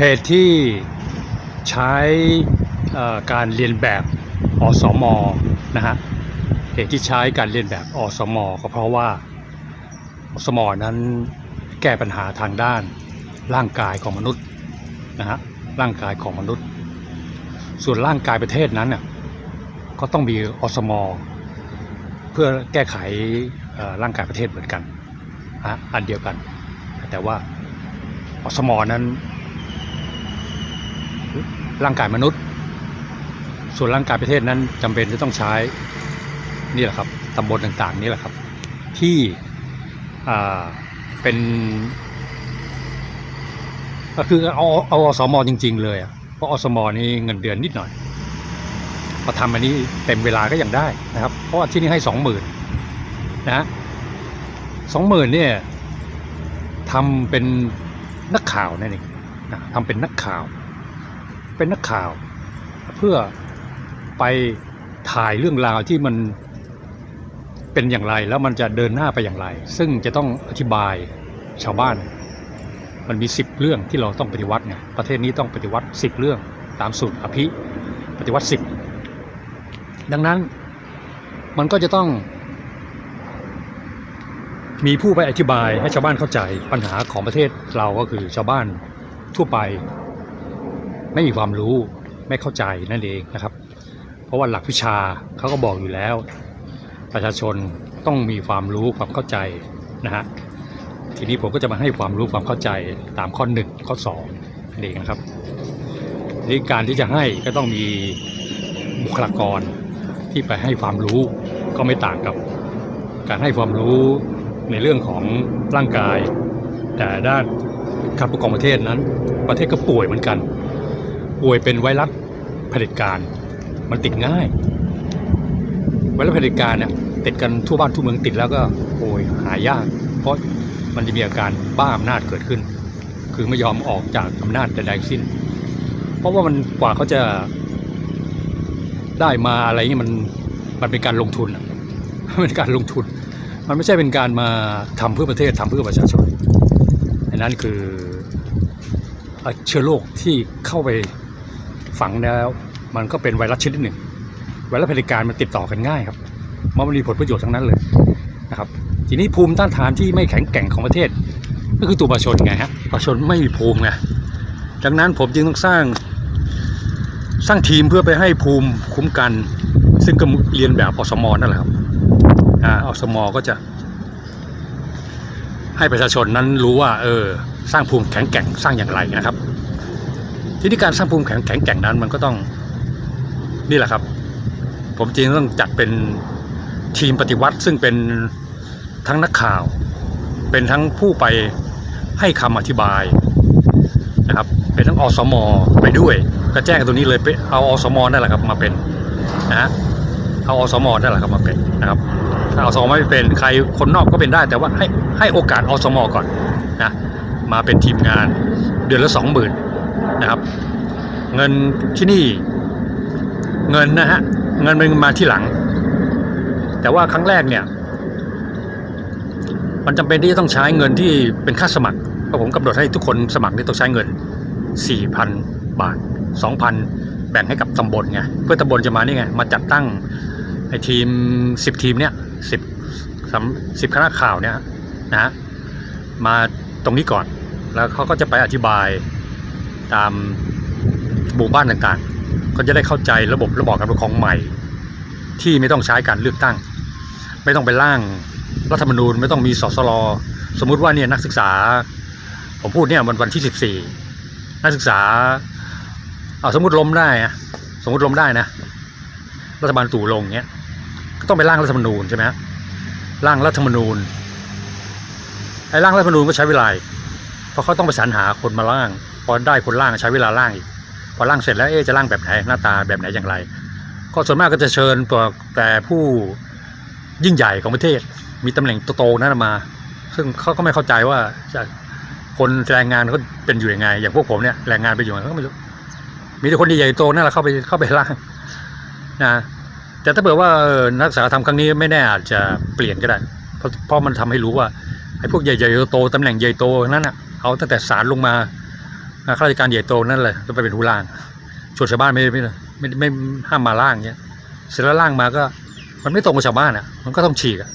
เหตุที่ใช้การเรียนแบบอสมนะฮะเหตุที่ใช้การเรียนแบบอสมก็เพราะว่าอสมนั้นแก้ปัญหาทางด้านร่างกายของมนุษย์นะฮะร่างกายของมนุษย์ ส่วนร่างกายประเทศนั้นน่ะก็ต้องมีอสมเพื่อแก้ไขร่างกายประเทศเหมือนกันนะอันเดียวกัน แต่ว่าอสมนั้น ร่างกายมนุษย์ ส่วนร่างกายประเทศนั้นจำเป็นจะต้องใช้นี่แหละครับตำบลต่างๆนี่แหละครับ ที่เป็นก็คือเอาเอาอสมจริง ๆ เลยเพราะอสมนี่เงินเดือนนิดหน่อยพอทำอันนี้เต็มเวลาก็ยังได้นะครับ เพราะว่าที่นี่ให้สองหมื่นนะฮะสองหมื่นเนี่ยทำเป็นนักข่าวนั่นเองทำเป็นนักข่าว เป็นนักข่าว เพื่อไปถ่ายเรื่องราวที่มันเป็นอย่างไรแล้วมันจะเดินหน้าไปอย่างไร ซึ่งจะต้องอธิบายชาวบ้าน มันมีสิบเรื่องที่เราต้องปฏิวัติไงประเทศนี้ต้องปฏิวัติสิบเรื่องตามสูตรอภิปฏิวัติสิบดังนั้นมันก็จะต้องมีผู้ไปอธิบายให้ชาวบ้านเข้าใจปัญหาของประเทศเราก็คือชาวบ้านทั่วไป ไม่มีความรู้ไม่เข้าใจนั่นเองนะครับ เพราะว่าหลักวิชาเขาก็บอกอยู่แล้ว ประชาชนต้องมีความรู้ความเข้าใจนะฮะทีนี้ผมก็จะมาให้ความรู้ความเข้าใจตามข้อหนึ่งข้อสองนั่นเองนะครับนี้การที่จะให้ก็ต้องมีบุคลากรที่ไปให้ความรู้ก็ไม่ต่างกับ การให้ความรู้ในเรื่องของร่างกาย แต่ด้านการปกครองประเทศนั้น ประเทศก็ป่วยเหมือนกัน ป่วยเป็นไวรัสเผด็จการ มันติดง่าย ไวรัสเผด็จการเนี่ยติดกันทั่วบ้านทั่วเมืองติดแล้วก็โอยหายาก เพราะมันจะมีอาการบ้าอำนาจเกิดขึ้น คือไม่ยอมออกจากอำนาจใดๆทั้งสิ้น เพราะว่ามันกว่าเขาจะได้มาอะไรเงี้ยมันมันเป็นการลงทุนมันเป็นการลงทุน มันไม่ใช่เป็นการมาทำเพื่อประเทศทำเพื่อประชาชนอันนั้นคือเชื้อโรคที่เข้าไป ฝังแล้ว มันก็เป็นไวรัสชนิดหนึ่ง ไวรัสเผด็จการมันติดต่อกันง่ายครับมันมีผลประโยชน์ทั้งนั้นเลยนะครับทีนี้ภูมิต้านทานที่ไม่แข็งแกร่งของประเทศ ก็คือตัวประชาชนไงฮะประชาชนไม่มีภูมิไงดังนั้นผมจึงต้องสร้างสร้างทีมเพื่อไปให้ภูมิคุ้มกัน ซึ่งก็เรียนแบบอสมอนั่นแหละครับอ่าอสมก็จะ ให้ประชาชนนั้นรู้ว่า เออ สร้างภูมิแข็งแกร่งสร้างอย่างไรนะครับ ทีนี้การสร้างภูมิแข็งแข็งแกร่งนั้น มันก็ต้องนี่แหละครับ ผมจริงต้องจัดเป็นทีมปฏิวัติ ซึ่งเป็นทั้งนักข่าว เป็นทั้งผู้ไปให้คำอธิบายนะครับ เป็นทั้งอสมอไปด้วย ก็แจ้งตรงนี้เลยไปเอาอสมนั่นแหละครับมาเป็นนะเอาอสมนั่นแหละครับมาเป็นนะครับถ้าอสมอไม่เป็นใครคนนอกก็เป็นได้แต่ว่าให้ให้โอกาสอสมอก่อนนะมาเป็นทีมงานเดือนละสองหมื่น นะครับ เงินที่นี่เงินนะฮะเงินมันมาที่หลัง แต่ว่าครั้งแรกเนี่ย มันจำเป็นที่จะต้องใช้เงินที่เป็นค่าสมัครเพราะผมกำหนดให้ทุกคนสมัครนี่ต้องใช้เงิน 4,000 บาท 2,000 แบ่งให้กับตำบลไงเพื่อตำบลจะมานี่ไงมาจัดตั้งไอ้ทีม 10 ทีมเนี่ย10สำ10คณะข่าวเนี่ยนะฮะมาตรงนี้ก่อนแล้วเขาก็จะไปอธิบาย ตามหมู่บ้านต่างๆ ก็จะได้เข้าใจระบบระบอบการปกครองใหม่ ที่ไม่ต้องใช้การเลือกตั้ง ไม่ต้องไปร่างรัฐธรรมนูญไม่ต้องมีสสรสมมุติว่าเนี่ยนักศึกษา ผมพูดเนี่ยวันวันที่สิบสี่นักศึกษาเอาสมมติล้มได้อะสมมติล้มได้นะ รัฐบาลตู่ลงเงี้ยก็ต้องไปร่างรัฐธรรมนูญใช่ไหมฮะร่างรัฐธรรมนูญไอ้ร่างรัฐธรรมนูญก็ใช้เวลาเพราะเขาต้องไปสรรหาคนมาร่าง พอได้คนร่างใช้เวลาร่างอีกพอร่างเสร็จแล้วเอ๊จะร่างแบบไหนหน้าตาแบบไหนอย่างไร ก็ส่วนมากก็จะเชิญแต่ผู้ยิ่งใหญ่ของประเทศ มีตำแหน่งโตๆนั่นมา ซึ่งเขาก็ไม่เข้าใจว่าจะคนแรงงานเขาเป็นอยู่ยังไง อย่างพวกผมเนี่ยแรงงานไปอยู่ยังไงเขาก็ไม่รู้มีแต่คนใหญ่โตนั่นแหละเข้าไปเข้าไปล่างนะแต่ถ้าเผื่อว่านักศึกษาทำครั้งนี้ไม่แน่อาจจะเปลี่ยนก็ได้ เพราะเพราะมันทำให้รู้ว่าไอ้พวกใหญ่ๆโตตำแหน่งใหญ่โตนั้นอะเอาตั้งแต่ศาลลงมา ข้าราชการใหญ่โตนั่นเลยต้องไปเป็นผู้ล่างชวนชาวบ้านไม่ไม่ไม่ไม่ไม่ห้ามมาล่างเงี้ยเสร็จแล้วล่างมาก็ มันไม่ตรงกับชาวบ้านอะ มันก็ต้องฉีกอะ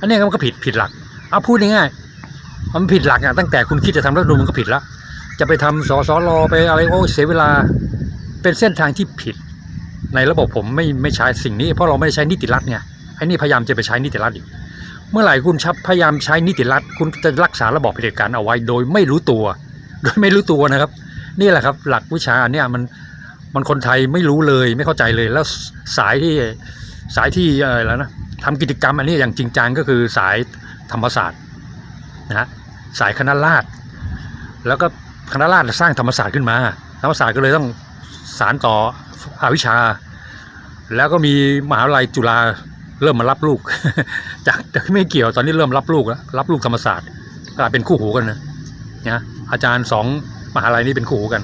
อันนี้มันก็ผิดผิดหลักเอาพูดง่ายๆมันผิดหลักอะตั้งแต่คุณคิดจะทำรัฐธรรมนูญมันก็ผิดละจะไปทำสสรไปอะไรโอ้เสียเวลาเป็นเส้นทางที่ผิด ในระบบผมไม่ไม่ใช้สิ่งนี้ เพราะเราไม่ใช้นิติรัฐไงไอ้นี่พยายามจะไปใช้นิติรัฐอีกเมื่อไหร่คุณชับพยายามใช้นิติรัฐคุณจะรักษาระบอบเผด็จการเอาไว้โดยไม่รู้ตัว ดยไม่รู้ตัวนะครับ นี่แหละครับ หลักวิชาเนี่ยมันมันคนไทยไม่รู้เลยไม่เข้าใจเลย แล้วสายที่สายที่อะไรแล้วนะทำกิจกรรมอันนี้อย่างจริงจังก็คือสายธรรมศาสตร์นะสายคณะราษฎรแล้วก็คณะราษฎรสร้างธรรมศาสตร์ขึ้นมาธรรมศาสตร์ก็เลยต้องสารต่ออวิชชา แล้วก็มีมหาวิทยาลัยจุฬาเริ่มมารับลูก จากจากที่ไม่เกี่ยวตอนนี้เริ่มรับลูกแล้วรับลูกธรรมศาสตร์กลายเป็นคู่หูกันนะนะ อาจารย์สองมหาลัยนี้เป็นคู่กัน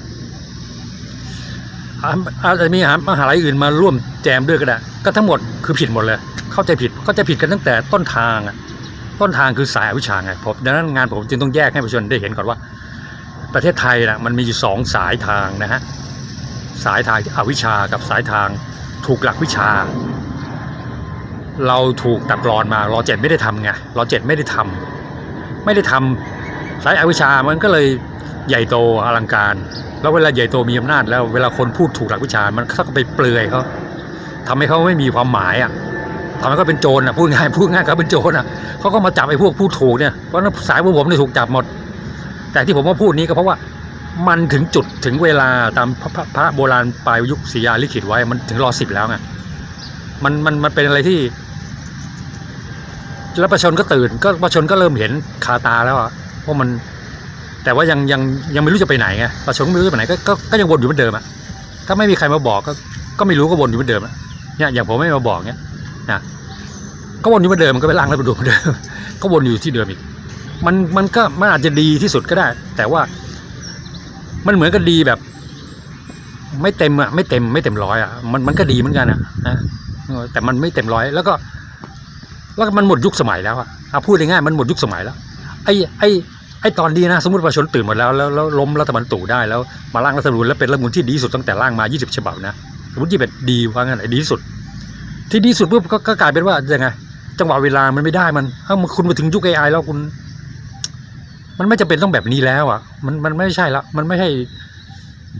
อาจจะมีมหาลัยอื่นมาร่วมแจมด้วยก็ได้ก็ทั้งหมดคือผิดหมดเลย เข้าใจผิดเข้าใจผิดกันตั้งแต่ต้นทางอะต้นทางคือสายอวิชชาไงผมดังนั้นงานผมจึงต้องแยกให้ประชาชนได้เห็นก่อนว่า ประเทศไทยนะมันมีอยู่สองสายทางนะฮะสายทางอวิชชากับสายทางถูกหลักวิชา เราถูกตัดรอนมารอเจ็ดไม่ได้ทำไงรอเจ็ดไม่ได้ทำไม่ได้ทำ สายอวิชามันก็เลยใหญ่โตอลังการ แล้วเวลาใหญ่โตมีอำนาจแล้วเวลาคนพูดถูกหลักวิชามันก็ไปเปลือยเขาทำให้เขาไม่มีความหมายอะทำให้เขาเป็นโจรอะพูดง่ายพูดง่ายเขาเป็นโจรอะเขาก็มาจับไอ้พวกพูดถูกเนี่ยเพราะนั้นสายพวกผมเนี่ยถูกจับหมด แต่ที่ผมมาพูดนี้ก็เพราะว่ามันถึงจุดถึงเวลาตามพระพระพระโบราณปลายยุคศรียาลิขิตไว้มันถึงรอสิบแล้วไงมันมันมันเป็นอะไรที่แล้วประชาชนก็ตื่น ก็ประชาชนก็เริ่มเห็นคาตาแล้วอะ ว่าะมันแต่ว่ายังยังยังไม่รู้จะไปไหนไงประชาชนก็ไม่รู้จะไปไหนก็ก็ก็ยังวนอยู่เหมือนเดิมอะถ้าไม่มีใครมาบอกก็ก็ไม่รู้ก็วนอยู่เหมือนเดิมอะเนี่ยอย่างผมไม่มาบอกเนี่ยนะก็วนอยู่เหมือนเดิมมันก็ไปล้างแล้วไปดูเหมือนเดิมก็วนอยู่ที่เดิมอีก มันมันก็มันอาจจะดีที่สุดก็ได้ แต่ว่ามันเหมือนกับดีแบบ ไม่เต็มอะไม่เต็มไม่เต็มร้อยอะมันมันก็ดีเหมือนกันอะนะแต่มันไม่เต็มร้อยแล้วก็ แล้วมันหมดยุคสมัยแล้วอะอะพูดง่ายๆมันหมดยุคสมัยแล้วไอ้ไอ้ ไอ้ตอนนี้นะสมมติประชาชนตื่นหมดแล้วแล้วแล้วล้มรัฐบาลตู่ได้แล้วมาร่างรัฐธรรมนูญแล้วเป็นรัฐธรรมนูญที่ดีที่สุดตั้งแต่ร่างมา 20 ฉบับนะสมมติที่เป็นดีว่างั้นไอ้ดีที่สุด ที่ดีที่สุดปุ๊บก็ก็กลายเป็นว่ายังไงจังหวะเวลามันไม่ได้มันเอ้ามันคุณมาถึงยุค AI แล้วคุณ มันไม่จำเป็นต้องแบบนี้แล้วอะ มันมันไม่ใช่ละมันไม่ใช่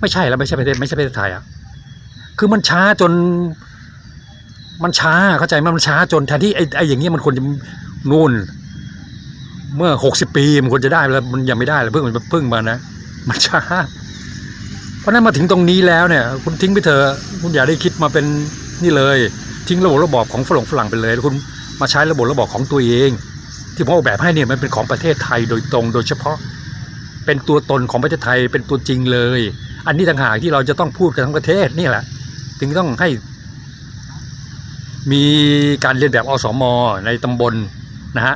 ไม่ใช่แล้วไม่ใช่ประเทศไม่ใช่ประเทศไทยอะคือมันช้าจน มันช้าเข้าใจมันช้าจนแทนที่ไอ้ไอ้อย่างเงี้ยมันควรจะนู่น เมื่อหกสิบปีมันควรจะได้แล้วมันยังไม่ได้เลยเพิ่งมันเพิ่งมานะมันช้าเพราะนั้นมาถึงตรงนี้แล้วเนี่ย คุณทิ้งไปเถอะคุณอย่าได้คิดมาเป็นนี่เลย ทิ้งระบบระบอบของฝรั่งฝรั่งไปเลยคุณมาใช้ระบบระบอบของตัวเอง ที่ผมออกแบบให้เนี่ยมันเป็นของประเทศไทยโดยตรงโดยเฉพาะเป็นตัวตนของประเทศไทยเป็นตัวจริงเลย อันนี้ต่างหากที่เราจะต้องพูดกันทั้งประเทศนี่แหละ ถึงต้องให้ มีการเรียนแบบอสมในตำบลนะฮะ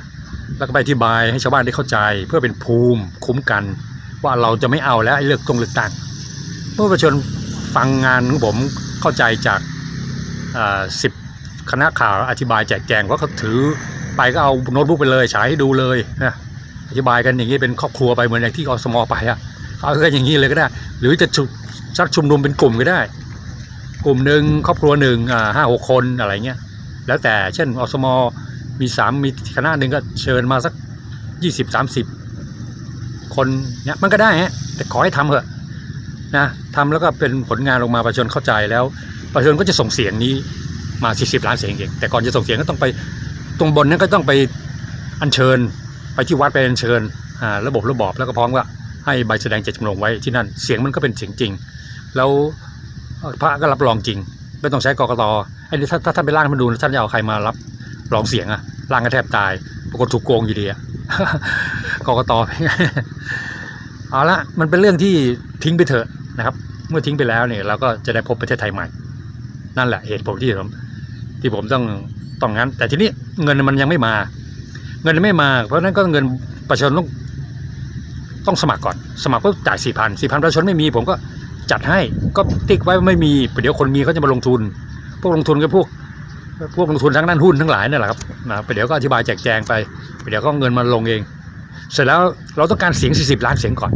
แล้วก็ไปอธิบายให้ชาวบ้านได้เข้าใจ เพื่อเป็นภูมิคุ้มกัน ว่าเราจะไม่เอาแล้วไอ้เลือกตรงเลือกตั้งเมื่อประชาชนฟังงานของผมเข้าใจจากสิบคณะข่าวอธิบายแจกแจงว่าเขาถือไปก็เอาโน้ตบุ๊กไปเลยฉายให้ดูเลยนะอธิบายกันอย่างนี้เป็นครอบครัวไปเหมือนอย่างที่อสมอไปอะเอาก็อย่างนี้เลยก็ได้ หรือจะชุชักชุมนุมเป็นกลุ่มก็ได้ กลุ่มหนึ่งครอบครัวหนึ่งห้าหกคนอะไรเงี้ยแล้วแต่เช่นอสมอ มีสามมีคณะหนึ่งก็เชิญมาสักยี่สิบสามสิบคนเนี่ยมันก็ได้ฮะแต่ขอให้ทำเถอะนะทำแล้วก็เป็นผลงานลงมาประชาชนเข้าใจแล้ว ประชาชนก็จะส่งเสียงนี้มาสี่สิบล้านเสียงเองแต่ก่อนจะส่งเสียงก็ต้องไปตรงบนนั้นก็ต้องไปอัญเชิญไปที่วัดไปอัญเชิญอ่าระบบระบอบแล้วก็พร้อมว่าให้ใบแสดงเจตจำนงไว้ที่นั่นเสียงมันก็เป็นเสียงจริง แล้วพระก็รับรองจริง ไม่ต้องใช้กรกตไอ้นี่ถ้าท่านไปร่างรัฐธรรมนูท่านจะเอาใครมารับ รองเสียงอะร่างก็แทบตาย ปรากฏถูกโกงอยู่ดีอะกรกตเอาละมันเป็นเรื่องที่ทิ้งไปเถอะนะครับ เมื่อทิ้งไปแล้วเนี่ยเราก็จะได้พบประเทศไทยใหม่ นั่นแหละเหตุผลที่ผมที่ผมต้องต้องงั้น แต่ทีนี้เงินมันยังไม่มา เงินไม่มา เพราะฉะนั้นก็เงินประชาชนต้องต้องสมัครก่อน สมัครก็จ่ายสี่พันสี่พันประชาชนไม่มี ผมก็จัดให้ก็ติ๊กไว้ไม่มีเดี๋ยวคนมีเขาจะมาลงทุน พวกลงทุนก็พวก พวกลงทุนทั้งด้นหุ้นทั้งหลายนี่แหละครับนะไปเดี๋ยวก็อธิบายแจกแจงไปไปเดี๋ยวก็เงินมาลงเอง เสร็จแล้วเราต้องการเสียง 40 ล้านเสียงก่อน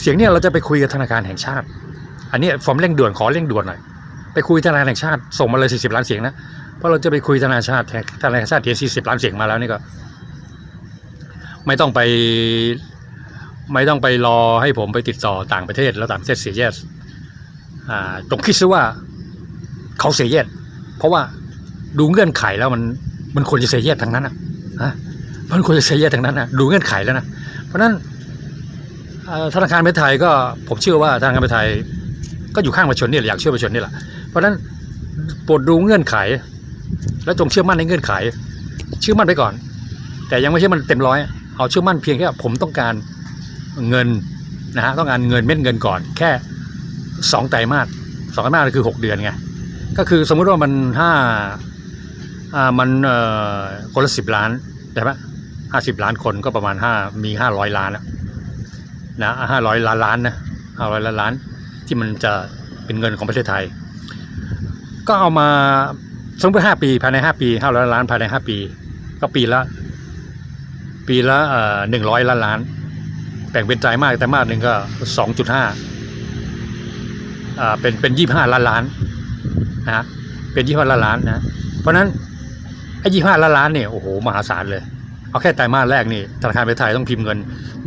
เสียงเนี่ยเราจะไปคุยกับธนาคารแห่งชาติ อันนี้ฟอร์มเร่งด่วนขอเร่งด่วนหน่อยไปคุยธนาคารแห่งชาติส่งมาเลย 40 ล้านเสียงนะเพราะเราจะไปคุยธนาคารชาติธนาคารชาติเทีย40 ล้านเสียงมาแล้วนี่ก็ ไม่ต้องไปไม่ต้องไปรอให้ผมไปติดต่อต่างประเทศแล้วต่างประเทศเสียแยสอ่าตรงคิดซะว่าเขาเสียแยสเพราะว่า ดูเงื่อนไขแล้วมันมันควรจะเสียแยสทั้งนั้นอะฮะมันควรจะเสียแยสทั้งนั้นนะดูเงื่อนไขแล้วนะเพราะนั้นธนาคารเทศไทยก็ผมเชื่อว่าธนาคารเทศไทย ก็อยู่ข้างประชาชนนี่แหละอยากช่วยประชาชนนี่แหละเพราะนั้นโปรดดูเงื่อนไข แล้วจงเชื่อมั่นในเงื่อนไข เชื่อมั่นไปก่อน แต่ยังไม่เชื่อมันเต็มร้อยเอาเชื่อมั่นเพียงแค่ผมต้องการเงินนะฮะต้องการเงินเม็ดเงินก่อน แค่สองไตรมาสสองไตรมาสคือหกเดือนไงก็คือสมมุติว่ามันห้า มันเอ่อคนละสิบล้านใช่ไหมห้าสิบล้านคนก็ประมาณห้ามีห้าร้อยล้านนะห้าร้อยล้านล้านนะห้าร้อยล้านล้าน ที่มันจะเป็นเงินของประเทศไทย ก็เอามาสมมติห้าปีภายในห้าปีห้าร้อยล้านภายในห้าปี ก็ปีละ ปีละหนึ่งร้อยล้านล้านแบ่งเป็นไตรมาสไตรมาสหนึ่งก็สองจุดห้าเป็นเป็นยี่ห้าล้านล้านนะฮะเป็นยี่ห้าล้านล้านนะเพราะนั้น ไอ้ยี่ห้าล้านล้านเนี่ยโอ้โหมหาศาลเลย เอาแค่ไตรมาสแรกนี่ธนาคารประเทศไทยต้องพิมพ์เงิน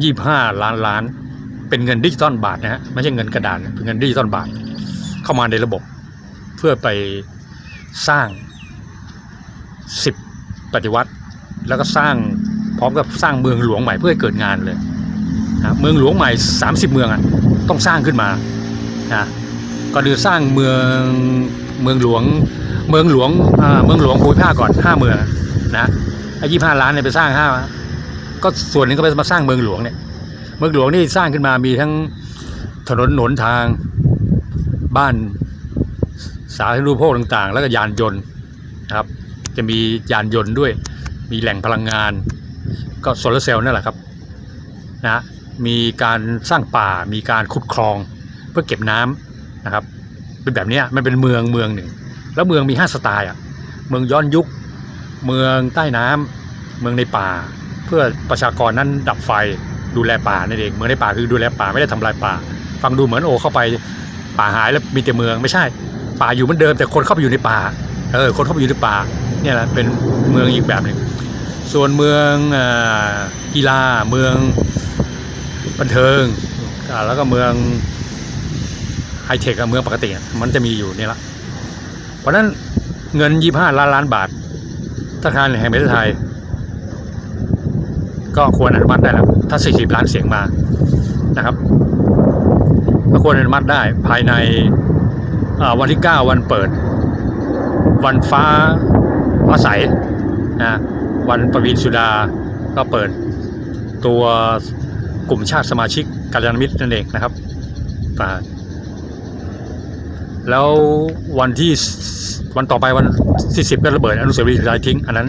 ยี่ห้าล้านล้าน เป็นเงินดิจิตอลบาทนะฮะไม่ใช่เงินกระดานเป็นเงินดิจิตอลบาท เข้ามาในระบบ เพื่อไปสร้างสิบปฏิวัติ แล้วก็สร้างพร้อมกับสร้างเมืองหลวงใหม่เพื่อให้เกิดงานเลยนะเมืองหลวงใหม่ 30 เมืองอะต้องสร้างขึ้นมานะก็คือสร้างเมืองเมืองหลวง เมืองหลวงเมืองหลวงภูมิภาคก่อนห้าเมืองนะไอ้ยี่ห้าล้านเนี่ยไปสร้างห้าก็ส่วนหนึ่งก็ไปมาสร้างเมืองหลวงเนี่ย เมืองหลวงนี่สร้างขึ้นมามีทั้งถนนหนทางบ้านสาธารณูปโภคต่าง ๆ แล้วก็ยานยนต์นะครับ จะมียานยนต์ด้วย มีแหล่งพลังงาน ก็โซลาร์เซลล์นั่นแหละครับนะมีการสร้างป่ามีการขุดคลองเพื่อเก็บน้ำนะครับ เป็นแบบนี้มันเป็นเมืองเมืองหนึ่ง แล้วเมืองมีห้าสไตล์อะเมืองย้อนยุค เมืองใต้น้ำเมืองในป่า เพื่อประชากรนั้นดับไฟดูแลป่านั่นเองเมืองในป่าคือดูแลป่าไม่ได้ทำลายป่า ฟังดูเหมือนโอเข้าไปป่าหายแล้วมีแต่เมืองไม่ใช่ ป่าอยู่เหมือนเดิมแต่คนเข้าไปอยู่ในป่าเออคนเข้าไปอยู่ในป่าเนี่ยแหละเป็นเมืองอีกแบบหนึ่งส่วนเมืองอกีฬาเมืองบันเทิงแล้วก็เมืองไฮเทคกับเมืองปกติมันจะมีอยู่นี่ละ เพราะนั้นเงิน 25 ล้านล้านบาทธนาคารแห่งประเทศไทย ก็ควรอนุมัติได้แล้ว ถ้า 40 ล้านเสียงมานะครับก็ควรอนุมัติได้ภายในวันที่ 9 วันเปิด วันฟ้าฟ้าใสนะวันประวินสุดาก็เปิดตัวกลุ่มชาติสมาชิกกัลยาณมิตรนั่นเองนะครับ แล้ววันที่วันต่อไปวันที่10ก็ระเบิดอนุสาวรีย์ชัยทิ้ง อันนั้น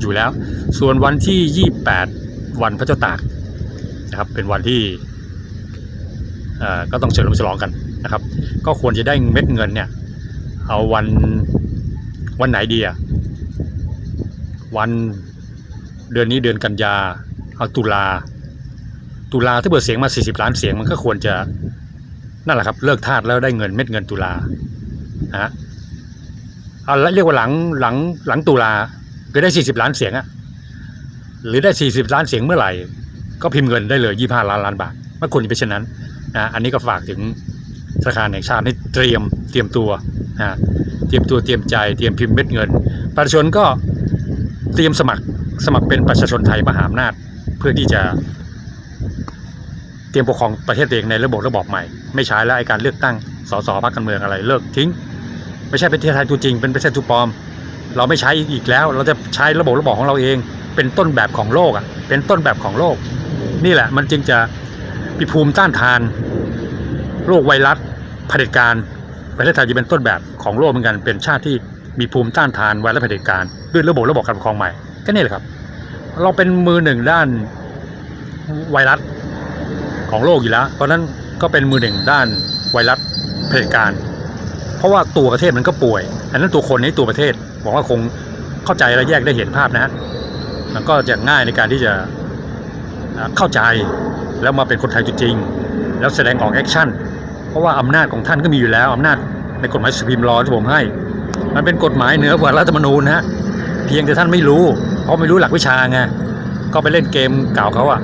อยู่แล้ว ส่วนวันที่28วันพระเจ้าตากนะครับเป็นวันที่เอ่อก็ต้องเฉลิมฉลองกันนะครับ ก็ควรจะได้เม็ดเงินเนี่ยเอาวันวันไหนดีอะวันเดือนนี้เดือนกันยาเอาตุลาตุลาถ้าเบิดเสียงมา 40 ล้านเสียงมันก็ควรจะ นั่นแหละครับเลิกทาสแล้วได้เงินเม็ดเงินตุลาฮะเอาละเรียกว่าหลังหลังหลังตุลาคือได้40ล้านเสียงอะหรือได้40ล้านเสียงเมื่อไหร่ ก็พิมพ์เงินได้เลย25ล้านล้านบาทไม่ควรจะเป็นเช่นนั้นนะอันนี้ก็ฝากถึงธนาคารแห่งชาติให้เตรียมเตรียมตัวนะเตรียมตัวเตรียมใจเตรียมพิมพ์เม็ดเงิน ประชาชนก็เตรียมสมัครสมัครเป็นประชาชนไทยมหาอำนาจเพื่อที่จะ รียมปกครองประเทศตัวเองในระบบระบอบใหม่ ไม่ใช้แล้วไอการเลือกตั้งสสพรรคการเมืองอะไรเลิกทิ้ง ไม่ใช่ประเทศไทยตัวจริง เป็นประเทศตัวปลอม เราไม่ใช้อีกแล้ว เราจะใช้ระบบระบอบของเราเอง เป็นต้นแบบของโลกอะเป็นต้นแบบของโลก นี่แหละมันจึงจะมีภูมิต้านทานโรคไวรัสเผด็จการประเทศไทยจะเป็นต้นแบบของโลกเหมือนกันเป็นชาติที่มีภูมิต้านทานไวรัสเผด็จการด้วยระบบระบบการปกครองใหม่ก็นี่แหละครับ เราเป็นมือหนึ่งด้านไวรัส ของโลกอยู่แล้ว เพราะนั้นก็เป็นมือหนึ่งด้านไวรัสเผด็จการ เพราะว่าตัวประเทศมันก็ป่วย อันนั้นตัวคนนี้ตัวประเทศบอกว่าคงเข้าใจและแยกได้เห็นภาพนะฮะมันก็จะง่ายในการที่จะเข้าใจแล้วมาเป็นคนไทยจริงๆแล้วแสดงออกแอคชั่น เพราะว่าอำนาจของท่านก็มีอยู่แล้วอำนาจในกฎหมายสุพิมรอที่ผมให้ มันเป็นกฎหมายเหนือกว่ารัฐธรรมนูญนะฮะเพียงแต่ท่านไม่รู้ เพราะไม่รู้หลักวิชาไงก็ไปเล่นเกมเก่าเขาอะ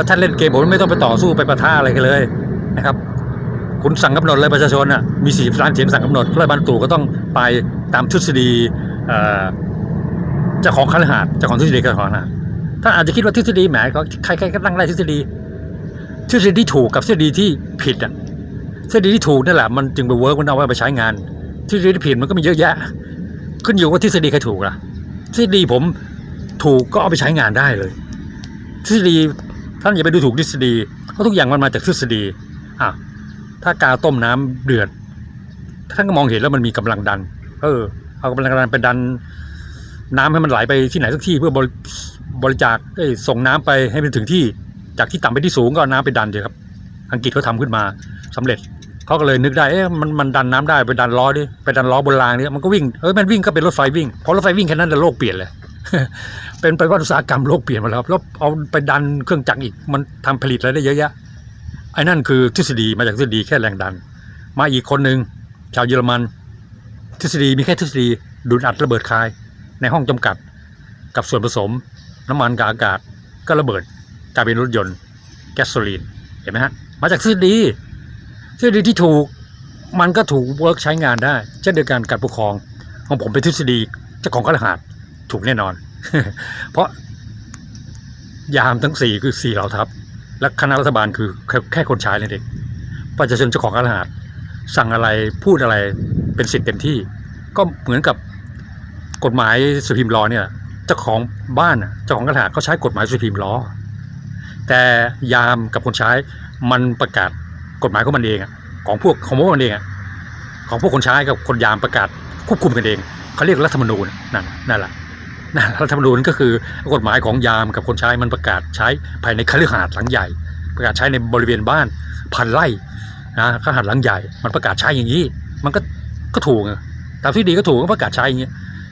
ถ้าท่านเล่นเกมผมไม่ต้องไปต่อสู้ไปประท่าอะไรกันเลยนะครับ คุณสั่งกำหนดเลยประชาชนอะมี40ล้านเสียงสั่งกำหนดรัฐบาลตู่ก็ต้องไปตามทฤษฎีเอ่อจ้าของคฤหาสน์เจ้าของทฤษฎีเจ้าของหาสน์ท่านอาจจะคิดว่าทฤษฎีแหมก็ใครๆก็ตั้งได้ทฤษฎีทฤษฎีที่ถูกกับทฤษฎีที่ผิดอะทฤษฎีที่ถูกนั่นแหละมันจึงไปเวิร์กมันเอาไว้ไปใช้งานทฤษฎีที่ผิดมันก็มีเยอะแยะ ขึ้นอยู่ว่าทฤษฎีใครถูกล่ะทฤษฎีผมถูกก็เอาไปใช้งานได้เลยทฤษฎี ท่านอย่าไปดูถูกทฤษฎีเพราะทุกอย่างมันมาจากทฤษฎีอะถ้ากาต้มน้ำเดือดท่านก็มองเห็นแล้วมันมีกำลังดัน เออ เอากำลังดันไปดัน น้ำให้มันไหลไปที่ไหนสักที่เพื่อบริบริจาคส่งน้ำไปให้มันถึงที่ จากที่ต่ำไปที่สูงก็น้ำไปดันเลยครับ อังกฤษเขาทำขึ้นมาสำเร็จเขาก็เลยนึกได้เอ๊ะมันมันดันน้ำได้ไปดันล้อดิไปดันล้อบนรางนี่มันก็วิ่งเออมันวิ่งก็เป็นรถไฟวิ่งพอรถไฟวิ่งแค่นั้นแต่โลกเปลี่ยนเลย เป็นไปว่าอุตสาหกรรมโลกเปลี่ยนหมาแล้วแล้วเอาไปดันเครื่องจักรอีกมันทำผลิตอะไรได้เยอะแยะไอ้นั่นคือทฤษฎีมาจากทฤษฎีแค่แรงดัน มาอีกคนหนึ่งชาวเยอรมัน ทฤษฎีมีแค่ทฤษฎีดูดอัดระเบิดคาย ในห้องจำกัด กับส่วนผสม น้ำมันกับอากาศก็ระเบิดกลายเป็นรถยนต์ แก๊สโซลีนเห็นไหมฮะมาจากทฤษฎีทฤษฎีที่ถูกมันก็ถูกเวิร์กใช้งานได้ เช่นเดียวกันการปกครองของผมเป็นทฤษฎีเจ้าของกระหาดถูกแน่นอน เพราะยามทั้งสี่คือสี่เหล่าทัพ และคณะรัฐบาลคือแค่แคคนใช้เลยเด็ก ประชาชนเจ้าของกระหาดสั่งอะไรพูดอะไรเป็นสิทธิ์เต็มที่ ก็เหมือนกับกฎหมายสุพิมพ์ลอเนี่ยเจ้าของบ้านเจ้าของกระหาดเขาใช้กฎหมายสุพิมพ์ลอแต่ยามกับคนใช้มันประกาศกฎหมายของมันเองของพวกของพวกมันเองของพวกคนใช้กับคนยามประกาศควบคุมกันเองเขาเรียกรัฐธรรมนูญนั่นนั่นแหละ นั่นรัฐธรรมนูญก็คือกฎหมายของยามกับคนใช้มันประกาศใช้ภายในคฤหาสน์หลังใหญ่ ประกาศใช้ในบริเวณบ้านพันไร่นะคฤหาสน์หลังใหญ่ มันประกาศใช้อย่างนี้ มันก็ก็ถูกอะตามที่ดีก็ถูกก็ประกาศใช้อย่างนี้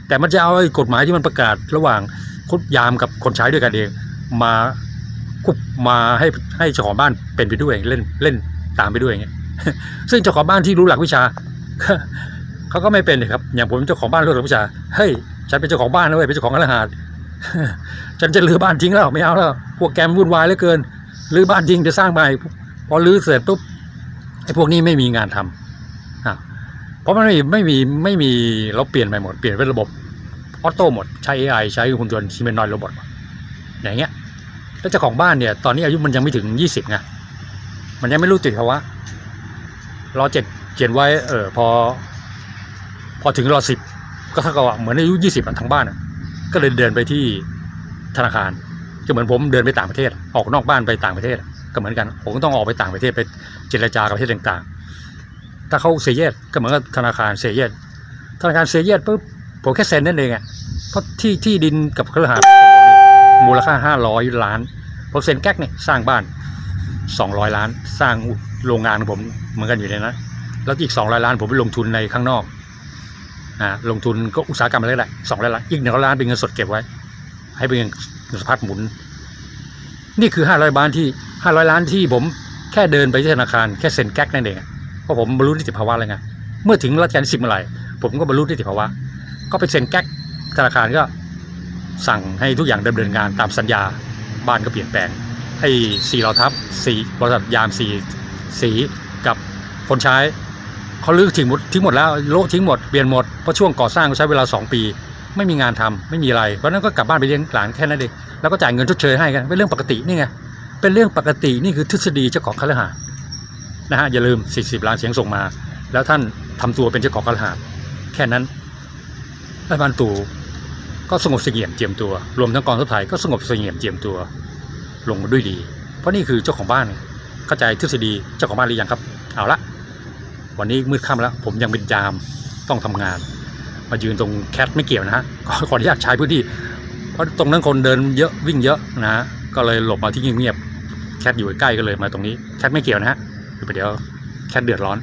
แต่มันจะเอากฎหมายที่มันประกาศระหว่างคนยามกับคนใช้ด้วยกันเองมาคุบมาให้ให้เจ้าของบ้านเป็นไปด้วยเล่นเล่นตามไปด้วยอย่างเงี้ยซึ่งเจ้าของบ้านที่รู้หลักวิชาเขาก็ไม่เป็นเลยครับ อย่างผมเจ้าของบ้านรู้หลักวิชาเฮ้ย ฉันเป็นเจ้าของบ้านนะเว้ยเป็นเจ้าของร้านอาหารฉันจะรื้อบ้านทิ้งแล้วไม่เอาแล้วพวกแกมวุ่นวายเหลือเกินรื้อบ้านทิ้งจะสร้างใหม่พอรื้อเสร็จปุ๊บไอ้พวกนี้ไม่มีงานทำอะเพราะมันไม่มีไม่มีไม่มีเราเปลี่ยนไปหมดเปลี่ยนเป็นระบบออโต้หมดใช้ AI ใช้หุ่นยนต์ซีเมนนอยโรบอทอย่างเงี้ยแล้วเจ้าของบ้านเนี่ยตอนนี้อายุมันยังไม่ถึงยี่สิบไงมันยังไม่รู้ติดภาวะรอเจ็ดเขียนไว้เออพอ พอถึงรอสิบ ก็เท่ากับว่าเหมือนอายุยี่สิบทั้งบ้านอะก็เลยเดินไปที่ธนาคารก็เหมือนผมเดินไปต่างประเทศ ออกนอกบ้านไปต่างประเทศ ก็เหมือนกัน ผมก็ต้องออกไปต่างประเทศไปเจรจากับประเทศต่างๆ ถ้าเขาเสียเยดก็เหมือนกับธนาคารเสียเยดธนาคารเสียเยดปุ๊บผมแค่เซ็นนั่นเองอะเพราะที่ที่ดินกับเครือข่ายมนี่มูลค่าห้าร้อยล้านผมเซ็นแก๊กเนี่ยสร้างบ้านสองร้อยล้าน สร้างโรงงานของผมเหมือนกันอยู่ในนั้นแล้วอีกสองร้อยล้านผมไปลงทุนในข้างนอก อ่าลงทุนก็อุตสาหกรรมอะไรแหละสองร้อยล้านอีกหนึ่งร้อยล้านเป็นเงินสดเก็บไว้ ให้เป็นเงินสะพัดหมุน นี่คือห้าร้อยล้านที่ห้าร้อยล้านที่ผมแค่เดินไปที่ธนาคารแค่เซ็นแก๊กนั่นเองเพราะผมบรรลุนิติภาวะแล้วไงเมื่อถึงรัชกาลที่สิบเมื่อไหร่ผมก็บรรลุนิติภาวะ ก็ไปเซ็นแก๊กธนาคารก็สั่งให้ทุกอย่างดำเนินงานตามสัญญาบ้านก็เปลี่ยนแปลงไอ้สี่เหล่าทัพสี่บริษัทยามสี่สีกับคนใช้ เขาลื้อทิ้งหมดทิ้งหมดแล้วโละทิ้งหมดเปลี่ยนหมดเพราะช่วงก่อสร้างใช้เวลา 2 ปี ไม่มีงานทำไม่มีอะไรเพราะนั้นก็กลับบ้านไปเลี้ยงหลานแค่นั้นเองแล้วก็จ่ายเงินชดเชยให้กันเป็นเรื่องปกตินี่ไงเป็นเรื่องปกตินี่คือทฤษฎีเจ้าของคฤหาสน์นะฮะอย่าลืม 40 ล้านเสียงส่งมา แล้วท่านทำตัวเป็นเจ้าของคฤหาสน์แค่นั้นรัฐบาลตู่ก็สงบเสงี่ยมเจียมตัว รวมทั้งกองทัพไทยก็สงบเสงี่ยมเจียมตัว ลงมาด้วยดี เพราะนี่คือเจ้าของบ้านเข้าใจทฤษฎีเจ้าของบ้านหรือยังครับ เอาละ วันนี้มืดค่ำแล้ว ผมยังเป็นยามต้องทำงาน มายืนตรงแคทไม่เกี่ยวนะฮะขออนุญาตใช้พื้นที่ เพราะตรงนั้นคนเดินเยอะวิ่งเยอะนะฮะก็เลยหลบมาที่เงียบๆแคทอยู่ใกล้ก็เลยมาตรงนี้แคทไม่เกี่ยวนะฮะเดี๋ยวแคทเดือดร้อน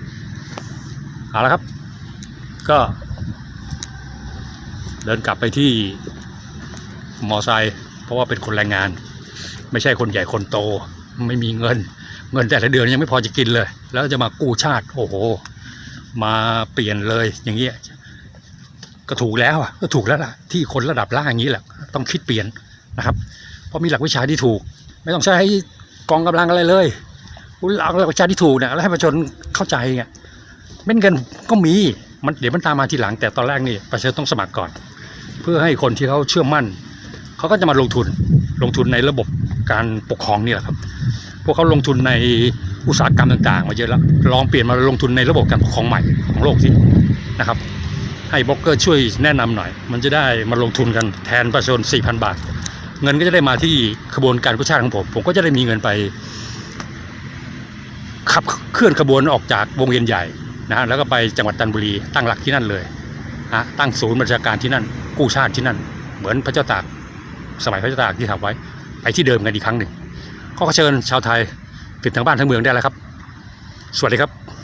เอาละครับ ก็เดินกลับไปที่มอไซค์เพราะว่าเป็นคนแรงงาน ไม่ใช่คนใหญ่คนโตไม่มีเงิน เงินแต่ละเดือนยังไม่พอจะกินเลย แล้วจะมากู้ชาติ โอ้โห มาเปลี่ยนเลยอย่างเงี้ยก็ถูกแล้วอะก็ถูกแล้วล่ะที่คนระดับล่างอย่างนี้แหละต้องคิดเปลี่ยนนะครับเพราะมีหลักวิชาที่ถูก ไม่ต้องใช้กองกำลังอะไรเลยหลักวิชาที่ถูกเนี่ยแล้วให้ประชาชนเข้าใจไงเม็ดเงินก็มีมันเดี๋ยวมันตามมาทีหลัง แต่ตอนแรกนี่ประชาชนต้องสมัครก่อน เพื่อให้คนที่เขาเชื่อมั่น เขาก็จะมาลงทุนลงทุนในระบบการปกครองนี่แหละครับ พวกเขาลงทุนในอุตสาหกรรมต่าง ๆ มาเยอะแล้วลองเปลี่ยนมาลงทุนในระบบการปกครองใหม่ของโลกที่นะครับ ให้บล็อกเกอร์ช่วยแนะนำหน่อย มันจะได้มาลงทุนกันแทนประชาชน4,000 บาท เงินก็จะได้มาที่ขบวนการกุชาติของผม ผมก็จะได้มีเงินไป ขับเคลื่อนขบวนออกจากวงเวียนใหญ่นะฮะแล้วก็ไปจังหวัดจันทบุรีตั้งหลักที่นั่นเลยฮะตั้งศูนย์บัญชาการที่นั่น กู้ชาติที่นั่น เหมือนพระเจ้าตากสมัยพระเจ้าตากที่ทำไว้ไปที่เดิมกันอีกครั้งหนึ่ง ก็เชิญชาวไทยติดทั้งบ้านทั้งเมืองได้แล้วครับ สวัสดีครับ